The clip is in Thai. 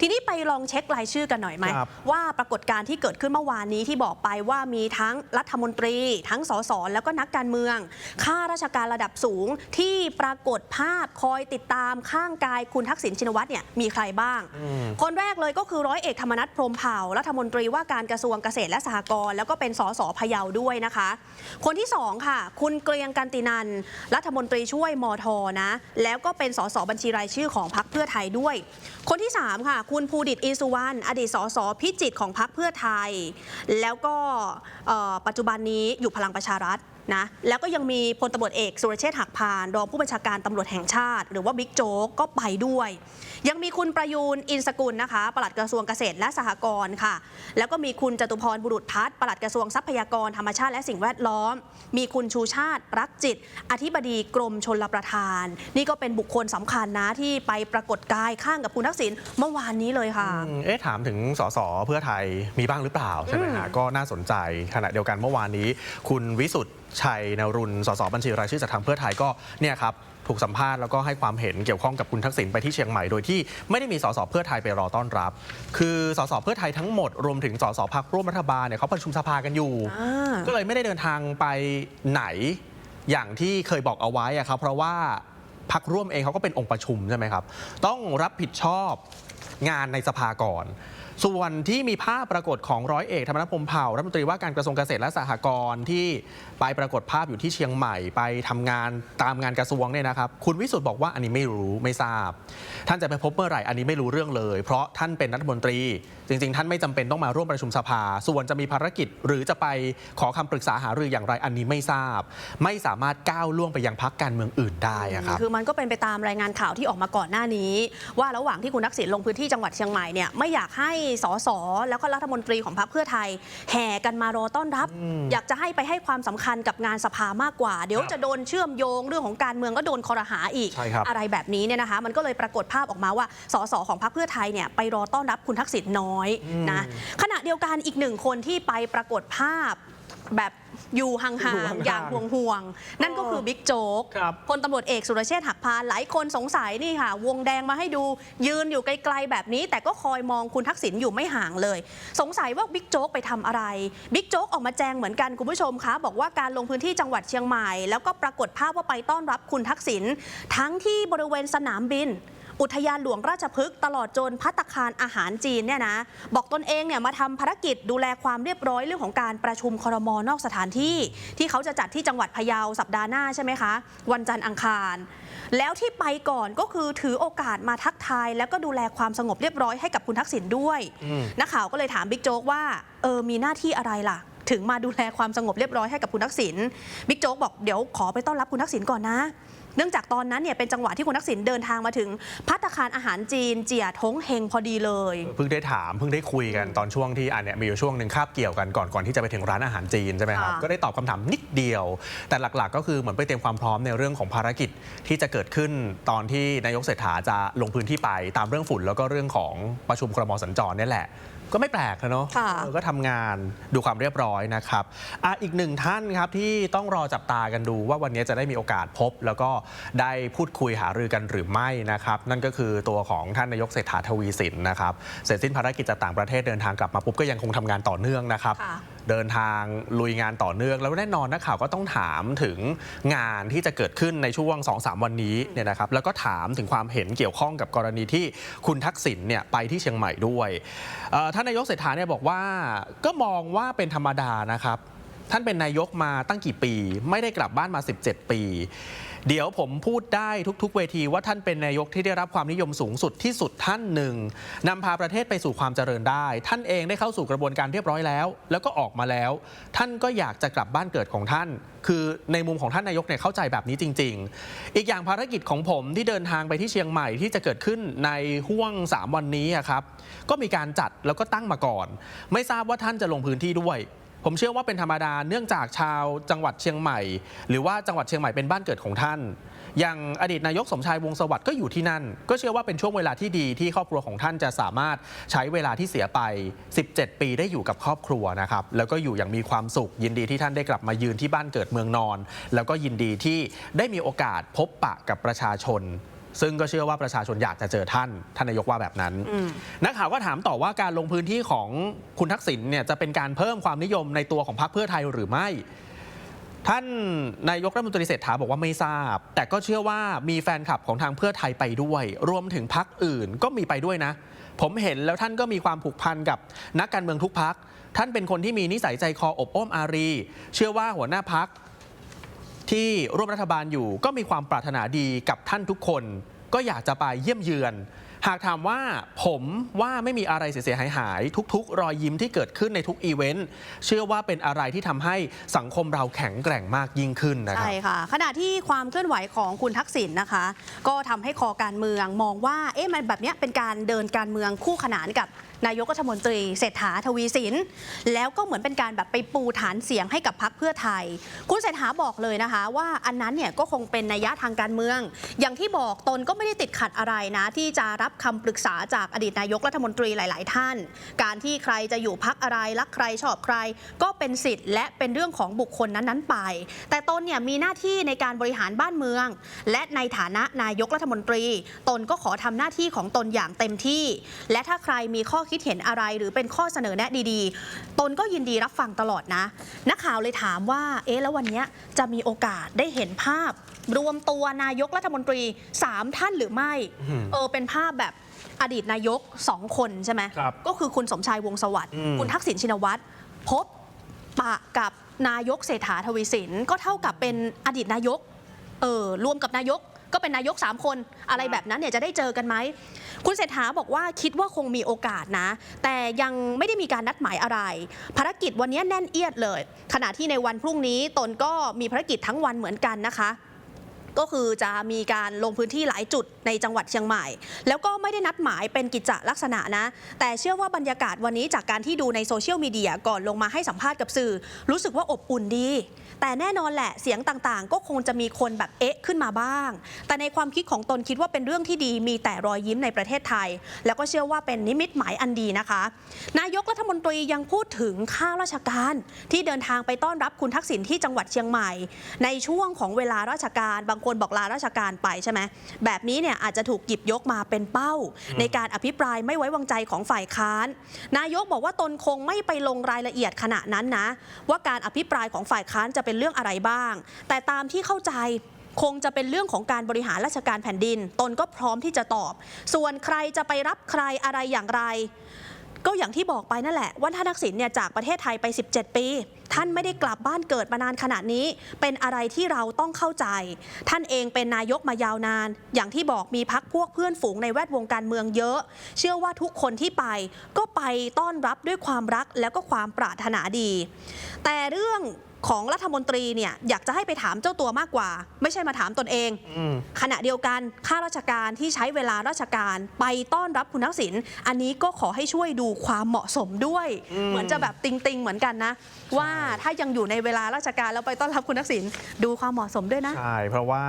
ทีนี้ไปลองเช็ครายชื่อกันหน่อยไหม ครับว่าปรากฏการณ์ที่เกิดขึ้นเมื่อวานนี้ที่บอกไปว่ามีทั้งรัฐมนตรี ทั้งสสแล้วก็นักการเมือง ข้าราชการระดับสูงที่ปรากฏภาพคอยติดตามข้างกายคุณทักษิณชินวัตรเนี่ยมีใครบ้างคนแรกเลยก็คือร้อยเอกธรรมนัฐพรหมเผ่ารัฐมนตรีว่าการกระทรวงเกษตรและสหกรณ์แล้วก็เป็นสสพะเยาด้วยนะคะ คนที่สองค่ะ คุณเกรียงกันตินันรัฐมนตรีช่วยมทนะ แล้วก็เป็นสสบัญชีรายชื่อของพรรคเพื่อไทยด้วย คนที่3ค่ะคุณภูดิตอิสุวรรณอดีตสสพิจิตรของพรรคเพื่อไทย แล้วก็ปัจจุบันนี้อยู่พลังประชารัฐนะแล้วก็ยังมีพลตำรวจเอกสุรเชษฐ์หักพาน รองผู้บัญชาการตำรวจแห่งชาติ หรือว่าบิ๊กโจ๊กก็ไปด้วย ยังมีคุณประยูนอินสกุลนะคะปลัดกระทรวงเกษตรและสหกรณ์ค่ะ แล้วก็มีคุณจตุพรบุรุษพัฒน์ปลัดกระทรวงทรัพยากรธรรมชาติและสิ่งแวดล้อม มีคุณชูชาติ รักจิต อธิบดีกรมชลประทาน นี่ก็เป็นบุคคลสำคัญนะที่ไปปรากฏกายข้างกับคุณทักษิณเมื่อวานนี้เลยค่ะอืมเอ๊ะถามถึงสสเพื่อไทยมีบ้างหรือเปล่าใช่ไหมฮะก็น่าสนใจขณะเดียวกันเมื่อวานนี้ คุณวิสุทธ์ชัยนรุนสสบัญชีรายชื่อจากทางเพื่อไทยก็เนี่ยครับ ถูกสัมภาษณ์แล้วก็ให้ความเห็นเกี่ยวข้องกับคุณทักษิณไปที่เชียงใหม่โดยที่ไม่ได้มีสสเพื่อไทยไปรอต้อนรับ คือสสเพื่อไทยทั้งหมดรวมถึงสสพักร่วมรัฐบาลเนี่ยเขาประชุมสภากันอยู่อ่าก็เลยไม่ได้เดินทางไปไหนอย่างที่เคยบอกเอาไว้อะครับเพราะว่าพักร่วมเองเขาก็เป็นองค์ประชุมใช่ไหมครับ ต้องรับผิดชอบงานในสภาก่อนส่วนที่มีภาพปรากฏของร้อยเอกธรรมนัฐพรมเผ่ารัฐมนตรีว่าการกระทรวงเกษตรและสหกรณ์ที่ไปปรากฏภาพอยู่ที่เชียงใหม่ไปทำงานตามงานกระทรวงเนี่ยนะครับ คุณวิสุทธ์บอกว่าอันนี้ไม่รู้ไม่ทราบ ท่านจะไปพบเมื่อไหร่อันนี้ไม่รู้เรื่องเลย เพราะท่านเป็นรัฐมนตรี จริง ๆ ท่านไม่จำเป็นต้องมาร่วมประชุมสภา ส่วนจะมีภารกิจหรือจะไปขอคำปรึกษาหารืออย่างไรอันนี้ไม่ทราบ ไม่สามารถก้าวล่วงไปยังพักการเมืองอื่นได้ครับคือมันก็เป็นไปตามรายงานข่าวที่ออกมาก่อนหน้านี้ ว่าระหว่างที่คุณทักษิณลงพื้นที่จังหวัดเชียงใหม่เนี่ยไม่อยากให้สสแล้วก็รัฐมนตรีของพรรคเพื่อไทย แห่กันมารอต้อนรับ อยากจะให้ไปให้ความสำคัญกับงานสภามากกว่า เดี๋ยวครับจะโดนเชื่อมโยงเรื่องของการเมืองก็โดนคอรหาอีกใช่ครับอะไรแบบนี้เนี่ยนะคะ มันก็เลยปรากฏภาพออกมาว่าสสของพรรคเพื่อไทยเนี่ยไปรอต้อนรับคุณทักษิณน้อยนะขณะเดียวกันอีกหนึ่งคนที่ไปปรากฏภาพ แบบอยู่ห่อยู่างห่างๆๆอย่างห่วง ๆ นั่นก็คือบิ๊กโจ๊กครับพลตำรวจเอกสุรเชษฐ์หักพานหลายคนสงสัยนี่ค่ะ วงแดงมาให้ดูยืนอยู่ไกล ๆ แบบนี้ แต่ก็คอยมองคุณทักษิณอยู่ไม่ห่างเลย สงสัยว่าบิ๊กโจ๊กไปทำอะไร บิ๊กโจ๊กออกมาแจงเหมือนกันคุณผู้ชมคะบอกว่าการลงพื้นที่จังหวัดเชียงใหม่ แล้วก็ปรากฏภาพว่าไปต้อนรับคุณทักษิณทั้งที่บริเวณสนามบิน อุทยานหลวงราชพฤกษ์ตลอดจนพัตตาคารอาหารจีนเนี่ยนะบอกตนเองเนี่ยมาทำภารกิจดูแลความเรียบร้อยเรื่องของการประชุมครมนอกสถานที่ ที่เขาจะจัดที่จังหวัดพะเยาสัปดาห์หน้าใช่ไหมคะ วันจันทร์อังคาร แล้วที่ไปก่อนก็คือถือโอกาสมาทักทาย แล้วก็ดูแลความสงบเรียบร้อยให้กับคุณทักษิณด้วยอืมนักข่าวก็เลยถามบิ๊กโจ๊กว่าเออมีหน้าที่อะไรล่ะถึงมาดูแลความสงบเรียบร้อยให้กับคุณทักษิณ บิ๊กโจ๊กบอกเดี๋ยวขอไปต้อนรับคุณทักษิณก่อนนะเนื่องจากตอนนั้นเนี่ยเป็นจังหวะที่คุณทักษิณเดินทางมาถึงพัตตาคารอาหารจีน เจียทงเฮงพอดีเลย เพิ่งได้ถามเพิ่งได้คุยกันตอนช่วงที่อันเนี้ยมีอยู่ช่วงหนึ่งคาบเกี่ยวกันก่อนก่อนที่จะไปถึงร้านอาหารจีนใช่ไหมครับค่ะ ก็ได้ตอบคำถามนิดเดียว แต่หลักๆ ก็คือเหมือนไปเตรียมความพร้อมในเรื่องของภารกิจที่จะเกิดขึ้นตอนที่นายกเศรษฐาจะลงพื้นที่ไปตามเรื่องฝุ่นแล้วก็เรื่องของประชุมครมสัญจรเนี่ยแหละ ก็ไม่แปลกนะเนาะ ค่ะเออก็ทำงานดูความเรียบร้อยนะครับอะอีกหนึ่งท่านครับที่ต้องรอจับตากันดูว่าวันนี้จะได้มีโอกาสพบ แล้วก็ได้พูดคุยหารือกันหรือไม่นะครับ นั่นก็คือตัวของท่านนายกเศรษฐาทวีสินนะครับเสร็จสิ้นภารกิจจากต่างประเทศเดินทางกลับมาปุ๊บก็ยังคงทำงานต่อเนื่องนะครับค่ะเดินทางลุยงานต่อเนื่อง แล้วแน่นอนนักข่าวก็ต้องถามถึงงานที่จะเกิดขึ้นในช่วง 2-3 วันนี้เนี่ยนะครับแล้วก็ถามถึงความเห็นเกี่ยวข้องกับกรณีที่คุณทักษิณเนี่ยไปที่เชียงใหม่ด้วยเอ่อท่านนายกเศรษฐาเนี่ยบอกว่าก็มองว่าเป็นธรรมดานะครับ ท่านเป็นนายกมาตั้งกี่ปี ไม่ได้กลับบ้านมา 17 ปี เดี๋ยวผมพูดได้ทุก ๆ เวทีว่าท่านเป็นนายกที่ได้รับความนิยมสูงสุดที่สุดท่านหนึ่งนำพาประเทศไปสู่ความเจริญได้ ท่านเองได้เข้าสู่กระบวนการเรียบร้อยแล้ว แล้วก็ออกมาแล้ว ท่านก็อยากจะกลับบ้านเกิดของท่าน คือในมุมของท่านนายกเนี่ยเข้าใจแบบนี้จริง ๆ อีกอย่างภารกิจของผมที่เดินทางไปที่เชียงใหม่ที่จะเกิดขึ้นในห่วง 3 วันนี้ครับก็มีการจัดแล้วก็ตั้งมาก่อน ไม่ทราบว่าท่านจะลงพื้นที่ด้วย ผมเชื่อว่าเป็นธรรมดาเนื่องจากชาวจังหวัดเชียงใหม่ หรือว่าจังหวัดเชียงใหม่เป็นบ้านเกิดของท่าน อย่างอดีตนายกสมชายวงสวัสดิ์ก็อยู่ที่นั่น ก็เชื่อว่าเป็นช่วงเวลาที่ดีที่ครอบครัวของท่านจะสามารถใช้เวลาที่เสียไป 17 ปีได้อยู่กับครอบครัวนะครับแล้วก็อยู่อย่างมีความสุข ยินดีที่ท่านได้กลับมายืนที่บ้านเกิดเมืองนอน แล้วก็ยินดีที่ได้มีโอกาสพบปะกับประชาชน ซึ่งก็เชื่อว่าประชาชนอยากจะเจอท่าน ท่านนายกว่าแบบนั้นอืมนักข่าวก็ถามต่อว่าการลงพื้นที่ของคุณทักษิณเนี่ยจะเป็นการเพิ่มความนิยมในตัวของพรรคเพื่อไทยหรือไม่ ท่านนายกรัฐมนตรีเศรษฐาบอกว่าไม่ทราบ แต่ก็เชื่อว่ามีแฟนคลับของทางเพื่อไทยไปด้วย รวมถึงพักอื่นก็มีไปด้วยนะ ผมเห็นแล้วท่านก็มีความผูกพันกับนักการเมืองทุกพักท่านเป็นคนที่มีนิสัยใจคออบอ้อมอารี เชื่อว่าหัวหน้าพัก ที่ร่วมรัฐบาลอยู่ก็มีความปรารถนาดีกับท่านทุกคน ก็อยากจะไปเยี่ยมเยือน หากถามว่าผมว่าไม่มีอะไรเสียหายหาย ทุก ๆ รอยยิ้มที่เกิดขึ้นในทุกอีเวนต์เชื่อว่าเป็นอะไรที่ทำให้สังคมเราแข็งแกร่งมากยิ่งขึ้นนะครับ ใช่ค่ะ ขณะที่ความเคลื่อนไหวของคุณทักษิณนะคะ ก็ทำให้คอการเมืองมองว่าเอ๊ะมันแบบเนี้ยเป็นการเดินการเมืองคู่ขนานกับ นายกรัฐมนตรีเศรษฐาทวีสิน แล้วก็เหมือนเป็นการแบบไปปูฐานเสียงให้กับพรรคเพื่อไทย คุณเศรษฐาบอกเลยนะคะ ว่าอันนั้นเนี่ยก็คงเป็นนัยยะทางการเมือง อย่างที่บอกตนก็ไม่ได้ติดขัดอะไรนะ ที่จะรับคำปรึกษาจากอดีตนายกรัฐมนตรีหลาย ๆ ท่าน การที่ใครจะอยู่พักอะไรรักใครชอบใคร ก็เป็นสิทธิ์ และเป็นเรื่องของบุคคลนั้น ๆ ไป แต่ตนเนี่ยมีหน้าที่ในการบริหารบ้านเมือง และในฐานะนายกรัฐมนตรี ตนก็ขอทำหน้าที่ของตนอย่างเต็มที่ และถ้าใครมีข้อคิดเห็นอะไรหรือเป็นข้อเสนอแนะดีๆ ตนก็ยินดีรับฟังตลอดนะ นักข่าวเลยถามว่า เอ๊ะแล้ววันเนี้ยจะมีโอกาสได้เห็นภาพ รวมตัวนายกรัฐมนตรี 3 ท่านหรือไม่อืมเออเป็นภาพแบบอดีตนายกสองคนใช่ไหมครับก็คือคุณสมชายวงศ์สวัสดิ์อืมคุณทักษิณชินวัตรพบปะกับนายกเศรษฐาทวีสิน ก็เท่ากับเป็นอดีตนายกเออรวมกับนายก ก็เป็นนายก 3 คนอะไรแบบนั้นเนี่ยจะได้เจอกันไหม คุณเศรษฐาบอกว่าคิดว่าคงมีโอกาสนะ แต่ยังไม่ได้มีการนัดหมายอะไร ภารกิจวันนี้แน่นเอียดเลย ขณะที่ในวันพรุ่งนี้ตนก็มีภารกิจทั้งวันเหมือนกันนะคะ ก็คือจะมีการลงพื้นที่หลายจุดในจังหวัดเชียงใหม่ แล้วก็ไม่ได้นัดหมายเป็นกิจจลักษณะนะ แต่เชื่อว่าบรรยากาศวันนี้จากการที่ดูในโซเชียลมีเดียก่อนลงมาให้สัมภาษณ์กับสื่อ รู้สึกว่าอบอุ่นดี แต่แน่นอนแหละเสียงต่างๆ ก็คงจะมีคนแบบเอ๊ะขึ้นมาบ้าง แต่ในความคิดของตนคิดว่าเป็นเรื่องที่ดีมีแต่รอยยิ้มในประเทศไทย แล้วก็เชื่อว่าเป็นนิมิตหมายอันดีนะคะ นายกรัฐมนตรียังพูดถึงข้าราชการที่เดินทางไปต้อนรับคุณทักษิณที่จังหวัดเชียงใหม่ ในช่วงของเวลาราชการบางคนบอกลาราชการไปใช่ไหมแบบนี้เนี่ยอาจจะถูกหยิบยกมาเป็นเป้า ในการอภิปรายไม่ไว้วางใจของฝ่ายค้าน นายกบอกว่าตนคงไม่ไปลงรายละเอียดขณะนั้นนะ ว่าการอภิปรายของฝ่ายค้านจะเป็นเรื่องอะไรบ้าง แต่ตามที่เข้าใจคงจะเป็นเรื่องของการบริหารราชการแผ่นดิน ตนก็พร้อมที่จะตอบ ส่วนใครจะไปรับใครอะไรอย่างไร ก็อย่างที่บอกไปนั่นแหละว่าท่านทักษิณเนี่ยจากประเทศไทยไป 17 ปี ท่านไม่ได้กลับบ้านเกิดมานานขนาดนี้ เป็นอะไรที่เราต้องเข้าใจ ท่านเองเป็นนายกมายาวนาน อย่างที่บอกมีพักพวกเพื่อนฝูงในแวดวงการเมืองเยอะ เชื่อว่าทุกคนที่ไปก็ไปต้อนรับด้วยความรักแล้วก็ความปรารถนาดี แต่เรื่อง ของรัฐมนตรีเนี่ยอยากจะให้ไปถามเจ้าตัวมากกว่า ไม่ใช่มาถามตนเองอืมขณะเดียวกันข้าราชการที่ใช้เวลาราชการไปต้อนรับคุณทักษิณอันนี้ก็ขอให้ช่วยดูความเหมาะสมด้วยอืมเหมือนจะแบบติงติง ๆ เหมือนกันนะ ว่าถ้ายังอยู่ในเวลาราชการแล้วไปต้อนรับคุณทักษิณดูความเหมาะสมด้วยนะใช่เพราะว่า